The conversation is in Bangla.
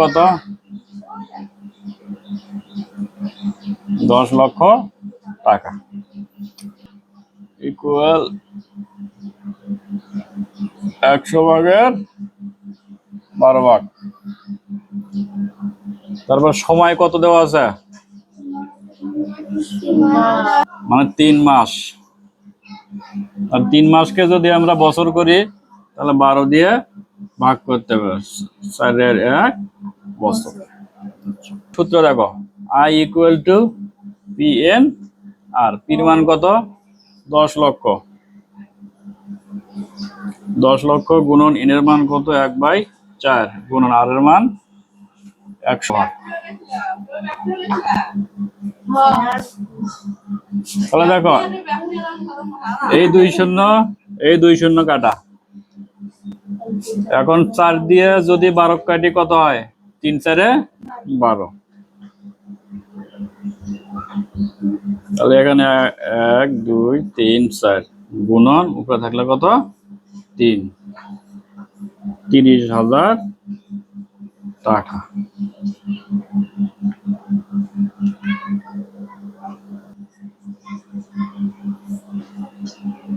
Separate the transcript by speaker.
Speaker 1: কত? দশ লক্ষ টাকা। ইকুয়াল একশো ভাগের বারো ভাগ। তারপর সময় কত দেওয়া আছে? মানে তিন মাস। আর তিন মাসকে যদি আমরা বছর করি, তাহলে বারো দিয়ে ভাগ করতে হবে। চারের এক বছর সূত্র দেখো। I equal to P N R পির মান কত? দশ লক্ষ। দশ লক্ষ গুণন এনের মান কত? এক বাই চার। গুণন আর এর মান একশো আট। তাহলে দেখো, এই দুই শূন্য, এই দুই শূন্য কাটা। এখন চার দিয়ে যদি বারো কাটি কত হয়? তিন চারে বারো। তাহলে এখানে এক, দুই, তিন, চার গুণন, উপরে থাকলে কত? তিন। তিরিশ হাজার টাকা।